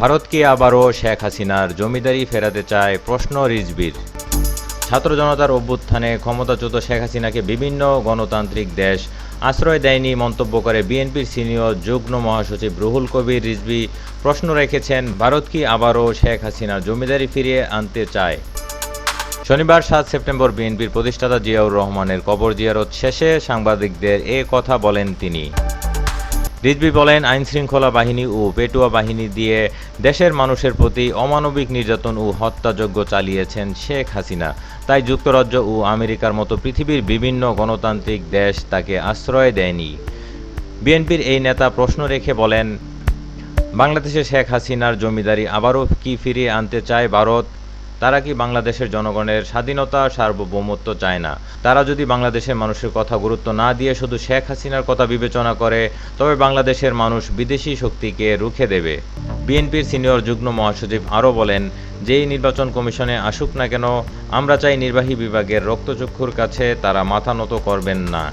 ভারত কি আবারও শেখ হাসিনার জমিদারি ফেরাতে চায় প্রশ্ন রিজবির। ছাত্র জনতার অভ্যুত্থানে ক্ষমতাচ্যুত শেখ হাসিনাকে বিভিন্ন গণতান্ত্রিক দেশ আশ্রয় দেয়নি মন্তব্য করে বিএনপির সিনিয়র যুগ্ম মহাসচিব রুহুল কবির। রিজভি প্রশ্ন রেখেছেন, ভারত কি আবারও শেখ হাসিনার জমিদারি ফিরিয়ে আনতে চায়? শনিবার সাত সেপ্টেম্বর বিএনপির প্রতিষ্ঠাতা জিয়াউর রহমানের কবর জিয়ারত শেষে সাংবাদিকদের এ কথা বলেন তিনি। রিজভি বলেন, আইনশৃঙ্খলা বাহিনী ও পেটুয়া বাহিনী দিয়ে দেশের মানুষের প্রতি অমানবিক নির্যাতন ও হত্যাযজ্ঞ চালিয়েছেন শেখ হাসিনা। তাই যুক্তরাজ্য ও আমেরিকার মতো পৃথিবীর বিভিন্ন গণতান্ত্রিক দেশ তাকে আশ্রয় দেয়নি। বিএনপির এই নেতা প্রশ্ন রেখে বলেন, বাংলাদেশে শেখ হাসিনার জমিদারি আবারও কি ফিরিয়ে আনতে চায় ভারত? তারা কি বাংলাদেশের জনগণের স্বাধীনতা, সার্বভৌমত্ব চায় না? তারা যদি বাংলাদেশের মানুষের কথা গুরুত্ব না দিয়ে শুধু শেখ হাসিনার কথা বিবেচনা করে, তবে বাংলাদেশের মানুষ বিদেশি শক্তিকে রুখে দেবে। বিএনপির সিনিয়র যুগ্ম মহাসচিব আরও বলেন, যেই নির্বাচন কমিশনে আসুক না কেন, আমরা চাই নির্বাহী বিভাগের রক্তচক্ষুর কাছে তারা মাথা নত করবেন না।